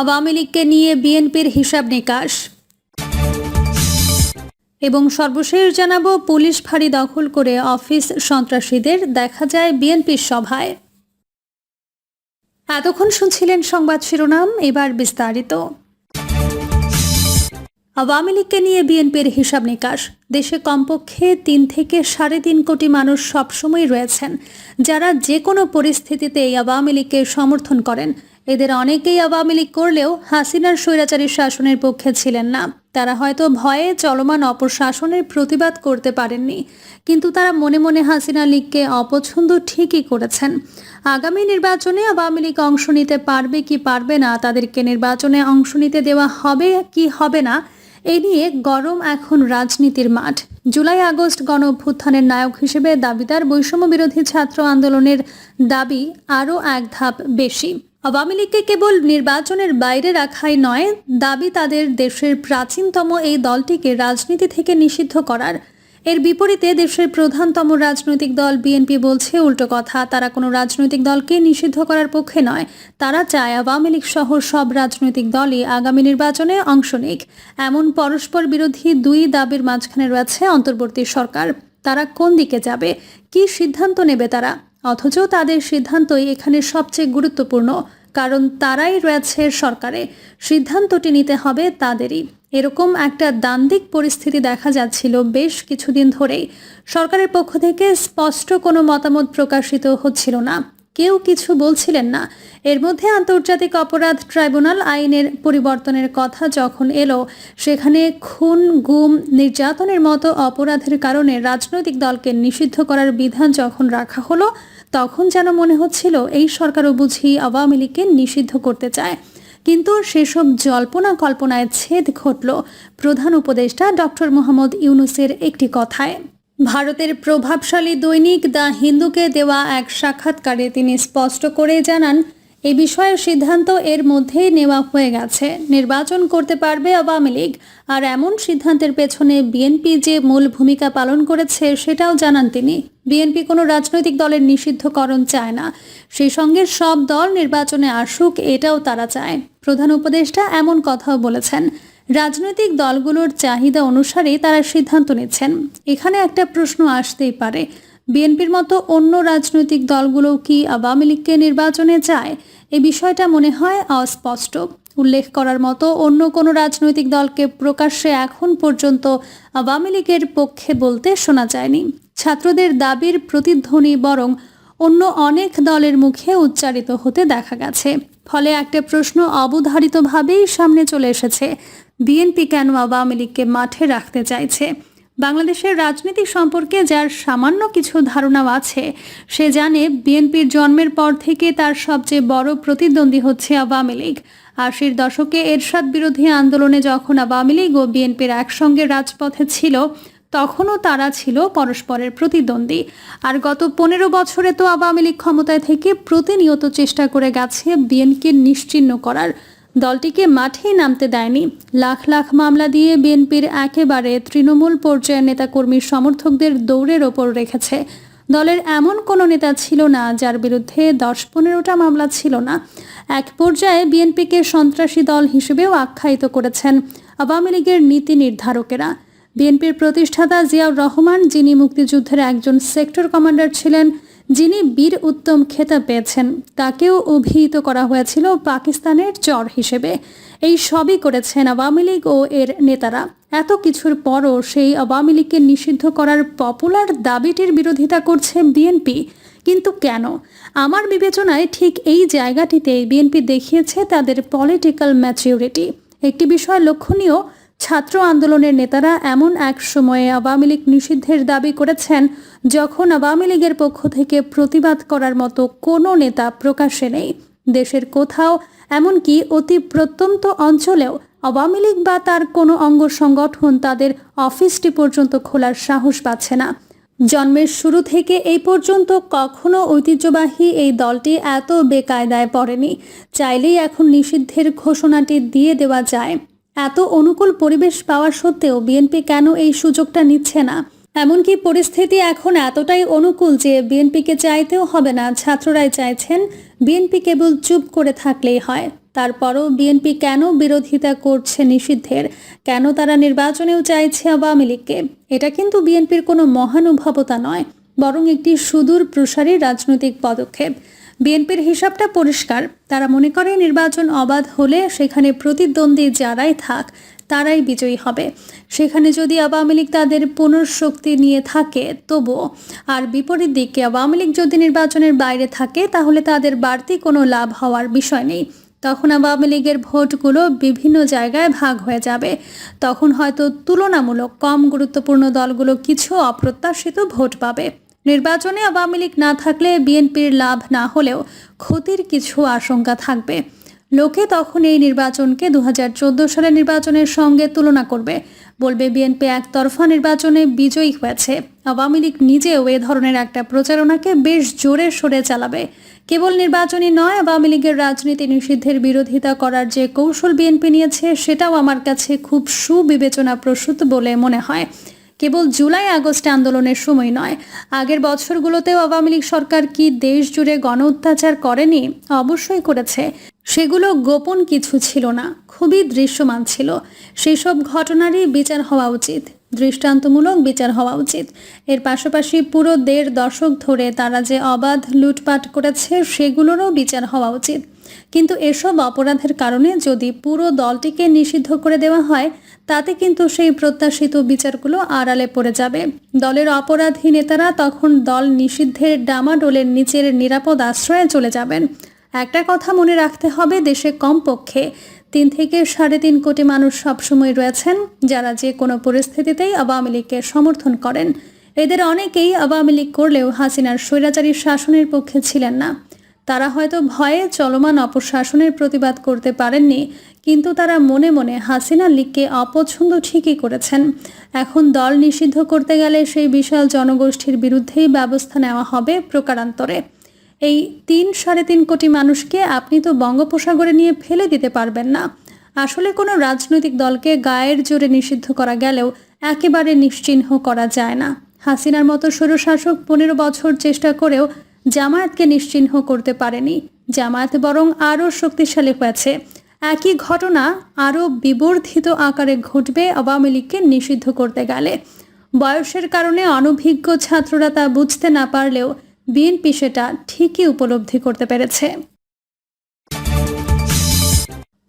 আওয়ামী লীগকে নিয়ে বিএনপির হিসাব নিকাশ। এবং সর্বশেষ জানাব, পুলিশ ফাঁড়ি দখল করে অফিস সন্ত্রাসীদের দেখা যায় বিএনপির সভায়। এতক্ষণ শুনছিলেন সংবাদ শিরোনাম, এবার বিস্তারিত। আওয়ামী লীগকে নিয়ে বিএনপির হিসাব নিকাশ। দেশে কমপক্ষে তিন থেকে সাড়ে তিন কোটি মানুষ সবসময় রয়েছেন। যারা যে কোনো পরিস্থিতিতে আওয়ামী লীগকে সমর্থন করেন এদের অনেকেই আওয়ামী লীগ করলেও হাসিনার স্বৈরাচারী শাসনের পক্ষে ছিলেন না। তারা হয়তো ভয়ে চলমান অপশাসনের প্রতিবাদ করতে পারেননি, কিন্তু তারা মনে মনে হাসিনা লীগকে অপছন্দ ঠিকই করেছেন। আগামী নির্বাচনে আওয়ামী লীগ অংশ নিতে পারবে কি পারবে না, তাদেরকে নির্বাচনে অংশ নিতে দেওয়া হবে কি হবে না, এ নিয়ে গরম এখন রাজনীতির মাঠ। জুলাই আগস্ট গণ অভ্যুত্থানের নায়ক হিসেবে দাবিদার বৈষম্য বিরোধী ছাত্র আন্দোলনের দাবি আরও এক ধাপ বেশি। আওয়ামী লীগকে কেবল নির্বাচনের বাইরে রাখাই নয়, দাবি তাদের দেশের প্রাচীনতম এই দলটিকে রাজনীতি থেকে নিষিদ্ধ করার। এর বিপরীতে দেশের প্রধানতম রাজনৈতিক দল বিএনপি বলছে, উল্টো কথা, তারা কোনো রাজনৈতিক দলকে নিষিদ্ধ করার পক্ষে নয়। তারা চায় আওয়ামী লীগ সহ সব রাজনৈতিক দলই আগামী নির্বাচনে অংশ নিক। এমন পরস্পর বিরোধী দুই দাবির মাঝখানে রয়েছে অন্তর্বর্তী সরকার। তারা কোন দিকে যাবে? কি সিদ্ধান্ত নেবে তারা? অথচ তাদের সিদ্ধান্তই এখানে সবচেয়ে গুরুত্বপূর্ণ, কারণ তারাই রয়েছে সরকারে। সিদ্ধান্তটি নিতে হবে তাদেরই। এরকম একটা দান্দিক পরিস্থিতি দেখা যাচ্ছিল বেশ কিছুদিন ধরেই। সরকারের পক্ষ থেকে স্পষ্ট কোনো মতামত প্রকাশিত হচ্ছিল না। কেউ কিছু বলছিলেন না। এর মধ্যে আন্তর্জাতিক অপরাধ ট্রাইব্যুনাল আইনের পরিবর্তনের কথা যখন এলো, সেখানে খুন, গুম, নির্যাতনের মতো অপরাধের কারণে রাজনৈতিক দলকে নিষিদ্ধ করার বিধান যখন রাখা হলো, তখন যেন মনে হচ্ছিল এই সরকারও বুঝি আওয়ামী লীগকে নিষিদ্ধ করতে চায়। কিন্তু সেসব জল্পনা কল্পনায় ছেদ ঘটল। প্রধান উপদেষ্টা ডক্টর মোহাম্মদ ইউনুসের একটি কথায়। ভারতের প্রভাবশালী দৈনিক দ্য হিন্দুকে দেওয়া এক সাক্ষাৎকারে তিনি স্পষ্ট করে জানান, এ বিষয়ে সিদ্ধান্ত এর মধ্যেই নেওয়া হয়ে গেছে। নির্বাচন করতে পারবে আওয়ামী লীগ। আর এমন সিদ্ধান্তের পেছনে বিএনপি যে মূল ভূমিকা পালন করেছে সেটাও জানান তিনি। বিএনপি কোনো রাজনৈতিক দলের নিষিদ্ধকরণ চায় না। সেই সঙ্গে সব দল নির্বাচনে আসুক, এটাও তারা চায়। প্রধান উপদেষ্টা এমন কথাও বলেছেন। রাজনৈতিক দলগুলোর চাহিদা অনুসারে তারা সিদ্ধান্ত নিচ্ছেন। এখানে একটা প্রশ্ন আসতেই পারে। বিএনপির মতো অন্য রাজনৈতিক দলগুলো কি আওয়ামী লীগকে নির্বাচনে চায়? এই বিষয়টা মনে হয় অস্পষ্ট। উল্লেখ করার মতো অন্য কোনো রাজনৈতিক দলকে প্রকাশ্যে এখন পর্যন্ত আওয়ামী লীগের পক্ষে বলতে শোনা যায়নি। ছাত্রদের দাবির প্রতিধ্বনি বরং অন্য অনেক দলের মুখে উচ্চারিত হতে দেখা গেছে। ফলে একটা প্রশ্ন অবধারিতভাবেই সামনে চলে এসেছে। বিএনপি কেন আওয়ামী লীগকে মাঠে রাখতে চাইছে? বাংলাদেশের রাজনীতি সম্পর্কে যার সামান্য কিছু ধারণাও আছে, সে জানে বিএনপির জন্মের পর থেকে তার সবচেয়ে বড় প্রতিদ্বন্দ্বী হচ্ছে আওয়ামী লীগ। আশির দশকে এরশাদ বিরোধী আন্দোলনে যখন আওয়ামী লীগ ও বিএনপির একসঙ্গে রাজপথে ছিল, তখনও তারা ছিল পরস্পরের প্রতিদ্বন্দ্বী। আর গত পনেরো বছরে তো আওয়ামী লীগ ক্ষমতায় থেকে প্রতিনিয়ত চেষ্টা করে গেছে বিএনকে নিশ্চিহ্ন করার। দলটিকে মাঠেই নামতে দেয়নি। লাখ লাখ মামলা দিয়ে বিএনপির একেবারে তৃণমূল পর্যায়ের নেতাকর্মী সমর্থকদের দৌড়ের ওপর রেখেছে। দলের এমন কোনো নেতা ছিল না যার বিরুদ্ধে দশ পনেরোটা মামলা ছিল না। এক পর্যায়ে বিএনপিকে সন্ত্রাসী দল হিসেবেও আখ্যায়িত করেছেন আওয়ামী লীগের নীতি নির্ধারকেরা। বিএনপির প্রতিষ্ঠাতা জিয়াউর রহমান, যিনি মুক্তিযুদ্ধের একজন সেক্টর কমান্ডার ছিলেন যিনি বীর উত্তম খেতাব পেয়েছেন, তাকেও অভিহিত করা হয়েছিল পাকিস্তানের চর হিসেবে। এই সবই করেছেন আওয়ামী লীগ ও এর নেতারা। এত কিছুর পরও সেই আওয়ামী লীগকে নিষিদ্ধ করার পপুলার দাবিটির বিরোধিতা করছে বিএনপি। কিন্তু কেন? আমার বিবেচনায় ঠিক এই জায়গাটিতে বিএনপি দেখিয়েছে তাদের পলিটিক্যাল ম্যাচিউরিটি একটি বিষয় লক্ষণীয় ছাত্র আন্দোলনের নেতারা এমন এক সময়ে আওয়ামী লীগ নিষিদ্ধের দাবি করেছেন, যখন আওয়ামী লীগের পক্ষ থেকে প্রতিবাদ করার মতো কোনো নেতা প্রকাশ্যে নেই। দেশের কোথাও, এমনকি অতি প্রত্যন্ত অঞ্চলেও আওয়ামী লীগ বা তার কোনো অঙ্গ সংগঠন তাদের অফিসটি পর্যন্ত খোলার সাহস পাচ্ছে না। জন্মের শুরু থেকে এই পর্যন্ত কখনো ঐতিহ্যবাহী এই দলটি এত বেকায়দায় পড়েনি। চাইলেই এখন নিষিদ্ধের ঘোষণাটি দিয়ে দেওয়া যায়। এত অনুকূল পরিবেশ পাওয়া সত্ত্বেও বিএনপি কেন এই সুযোগটা নিচ্ছে না? এমনকি পরিস্থিতি এখন এতটাই অনুকূল যে বিএনপিকে চাইতেও হবে না। ছাত্ররাই চাইছেন বিএনপি কেবল চুপ করে থাকলেই হয়। তারপরও বিএনপি কেন বিরোধিতা করছে নিষিদ্ধের? কেন তারা নির্বাচনেও চাইছে আওয়ামী লীগকে? এটা কিন্তু বিএনপির কোনো মহানুভবতা নয়, বরং একটি সুদূর প্রসারী রাজনৈতিক পদক্ষেপ। বিএনপির হিসাবটা পরিষ্কার। তারা মনে করে নির্বাচন অবাধ হলে সেখানে প্রতিদ্বন্দ্বী যারাই থাক, তারাই বিজয়ী হবে। সেখানে যদি আওয়ামী লীগ তাদের পুনঃশক্তি নিয়ে থাকে, তবুও। আর বিপরীত দিকে আওয়ামী লীগ যদি নির্বাচনের বাইরে থাকে, তাহলে তাদের বাড়তি কোনো লাভ হওয়ার বিষয় নেই। তখন আওয়ামী লীগের ভোটগুলো বিভিন্ন জায়গায় ভাগ হয়ে যাবে। তখন হয়তো তুলনামূলক কম গুরুত্বপূর্ণ দলগুলো কিছু অপ্রত্যাশিত ভোট পাবে। নির্বাচনে আওয়ামী লীগ না থাকলে বিএনপির লাভ না হলেও ক্ষতির কিছু আশঙ্কা থাকবে। লোকে তখন এই নির্বাচনকে দু সালের নির্বাচনের সঙ্গে তুলনা করবে, বলবে বিএনপি একতরফা নির্বাচনে বিজয়ী হয়েছে। আওয়ামী লীগ নিজেও এ ধরনের একটা প্রচারণাকে বেশ জোরে সরে চালাবে। কেবল নির্বাচনী নয়, আওয়ামী লীগের রাজনীতি নিষিদ্ধের বিরোধিতা করার যে কৌশল বিএনপি নিয়েছে, সেটাও আমার কাছে খুব সুবিবেচনা প্রসূত বলে মনে হয়। কেবল জুলাই আগস্টে আন্দোলনের সময় নয়। আগের বছরগুলোতেও আওয়ামী লীগ সরকার কি দেশ জুড়ে গণ অত্যাচার করেনি? অবশ্যই করেছে। সেগুলো গোপন কিছু ছিল না, খুবই দৃশ্যমান ছিল। সেসব ঘটনারই বিচার হওয়া উচিত, দৃষ্টান্তমূলক বিচার হওয়া উচিত। এর পাশাপাশি পুরো দেড় দশক ধরে তারা যে অবাধ লুটপাট করেছে, সেগুলোরও বিচার হওয়া উচিত। কিন্তু এসব অপরাধের কারণে যদি পুরো দলটিকে নিষিদ্ধ করে দেওয়া হয়, তাতে কিন্তু সেই প্রত্যাশিত বিচারগুলো আড়ালে পড়ে যাবে। দলের অপরাধী নেতারা তখন দল নিষিদ্ধের ডামাডোলের নিচের নিরাপদ আশ্রয়ে চলে যাবেন। একটা কথা মনে রাখতে হবে, দেশে কমপক্ষে তিন থেকে সাড়ে তিন কোটি মানুষ সবসময় রয়েছেন, যারা যে কোনো পরিস্থিতিতেই আওয়ামী লীগকে সমর্থন করেন। এদের অনেকেই আওয়ামী লীগ করলেও হাসিনার স্বৈরাচারী শাসনের পক্ষে ছিলেন না। তারা হয়তো ভয়ে চলমান অপশাসনের প্রতিবাদ করতে পারেননি, কিন্তু তারা মনে মনে হাসিনা লীগকে অপছন্দ ঠিকই করেছেন। এখন দল নিষিদ্ধ করতে গেলে সেই বিশাল জনগোষ্ঠীর বিরুদ্ধেই ব্যবস্থা নেওয়া হবে প্রকারান্তরে। এই তিন সাড়ে তিন কোটি মানুষকে আপনি তো বঙ্গোপসাগরে নিয়ে ফেলে দিতে পারবেন না। আসলে কোনো রাজনৈতিক দলকে গায়ের জোরে নিষিদ্ধ করা গেলেও একেবারে নিশ্চিহ্ন করা যায় না। হাসিনার মতো স্বৈরশাসক পনেরো বছর চেষ্টা করেও জামায়াতকে নিশ্চিহ্ন করতে পারেনি। জামায়াত বরং আরও শক্তিশালী হয়েছে। একই ঘটনা আরও বিবর্ধিত আকারে ঘটবে আওয়ামী লীগকে নিষিদ্ধ করতে গেলে। বয়সের কারণে অনভিজ্ঞ ছাত্ররা তা বুঝতে না পারলেও বিএনপি সেটা ঠিকই উপলব্ধি করতে পেরেছে।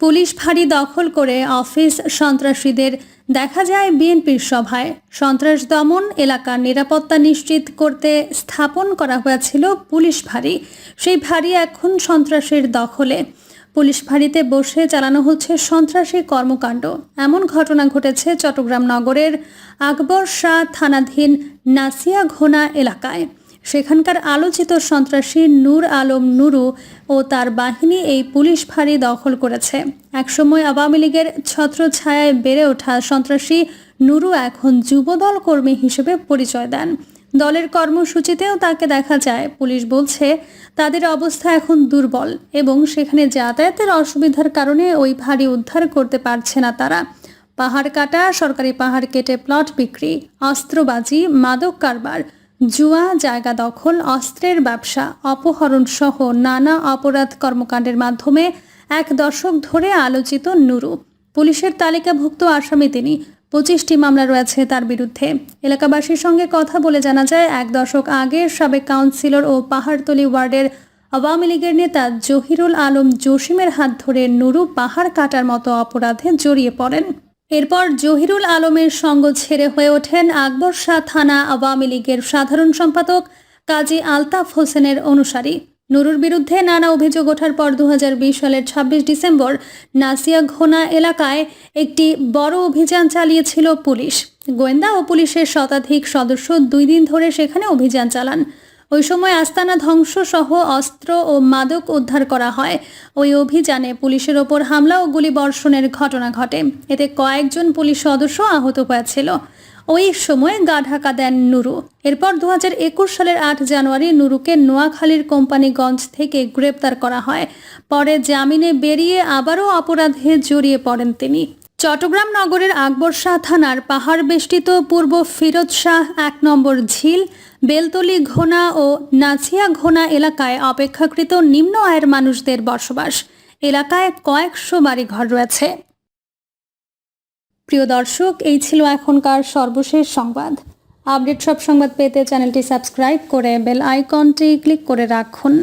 পুলিশ ফাঁড়ি দখল করে অফিস সন্ত্রাসীদের দেখা যায় বিএনপির সভায়। সন্ত্রাস দমন এলাকার নিরাপত্তা নিশ্চিত করতে স্থাপন করা হয়েছিল পুলিশ ভারী। সেই ভারী এখন সন্ত্রাসের দখলে। পুলিশ ফাঁড়িতে বসে চালানো হচ্ছে সন্ত্রাসী কর্মকাণ্ড। এমন ঘটনা ঘটেছে চট্টগ্রাম নগরের আকবর শাহ থানাধীন নাসিয়া ঘোনা এলাকায়। সেখানকার আলোচিত সন্ত্রাসী নূর আলম নুরু ও তার বাহিনী এই পুলিশ ফাঁড়ি দখল করেছে। একসময় আওয়ামী লীগের ছত্রছায়ায় বেড়ে ওঠা সন্ত্রাসী নুরু এখন যুবদল কর্মী হিসেবে পরিচয় দেন। দলের কর্মসূচিতেও তাকে দেখা যায়। পুলিশ বলছে, তাদের অবস্থা এখন দুর্বল এবং সেখানে যাতায়াতের অসুবিধার কারণে ওই ফাঁড়ি উদ্ধার করতে পারছে না তারা। পাহাড় কাটা, সরকারি পাহাড় কেটে প্লট বিক্রি, অস্ত্রবাজি, মাদক কারবার জুয়া, জায়গা দখল, অস্ত্রের ব্যবসা অপহরণ সহ নানা অপরাধ কর্মকাণ্ডের মাধ্যমে এক দশক ধরে আলোচিত নুরু। পুলিশের তালিকাভুক্ত আসামি তিনি। পঁচিশটি মামলা রয়েছে তার বিরুদ্ধে। এলাকাবাসীর সঙ্গে কথা বলে জানা যায়, এক দশক আগে সাবেক কাউন্সিলর ও পাহাড়তলি ওয়ার্ডের আওয়ামী লীগের নেতা জহিরুল আলম জসিমের হাত ধরে নুরু পাহাড় কাটার মতো অপরাধে জড়িয়ে পড়েন। এরপর জহিরুল আলমের সঙ্গ ছেড়ে হয়ে ওঠেন আকবর শাহ থানা আওয়ামী লীগের সাধারণ সম্পাদক কাজী আলতাফ হোসেনের অনুসারী। নুরুর বিরুদ্ধে নানা অভিযোগ ওঠার পর দু হাজার বিশ সালের ২৬ ডিসেম্বর নাসিয়া ঘোনা এলাকায় একটি বড় অভিযান চালিয়েছিল পুলিশ। গোয়েন্দা ও পুলিশের শতাধিক সদস্য দুই দিন ধরে সেখানে অভিযান চালান। ওই সময় আস্তানা ধ্বংস সহ অস্ত্র ও মাদক উদ্ধার করা হয়। ওই অভিযানে পুলিশের ওপর হামলা ও গুলিবর্ষণের ঘটনা ঘটে। এতে কয়েকজন পুলিশ সদস্য আহত হয়েছিল। ওই সময় গা ঢাকা দেন নুরু। এরপর দু হাজার একুশ সালের আট জানুয়ারি নুরুকে নোয়াখালীর কোম্পানিগঞ্জ থেকে গ্রেপ্তার করা হয়। পরে জামিনে বেরিয়ে আবারও অপরাধে জড়িয়ে পড়েন তিনি। চট্টগ্রাম নগরের আকবর শাহ থানার পাহাড় বেষ্টিত পূর্ব ফিরোজ শাহ এক নম্বর ঝিল, বেলতলি ঘোনা ও নাছিয়া ঘোনা এলাকায় অপেক্ষাকৃত নিম্ন আয়ের মানুষদের বসবাস। এলাকায় কয়েকশো বাড়িঘর রয়েছে। প্রিয় দর্শক, এই ছিল এখনকার সর্বশেষ সংবাদ। আপডেট সব সংবাদ পেতে চ্যানেলটি সাবস্ক্রাইব করে বেল আইকনটি ক্লিক করে রাখুন।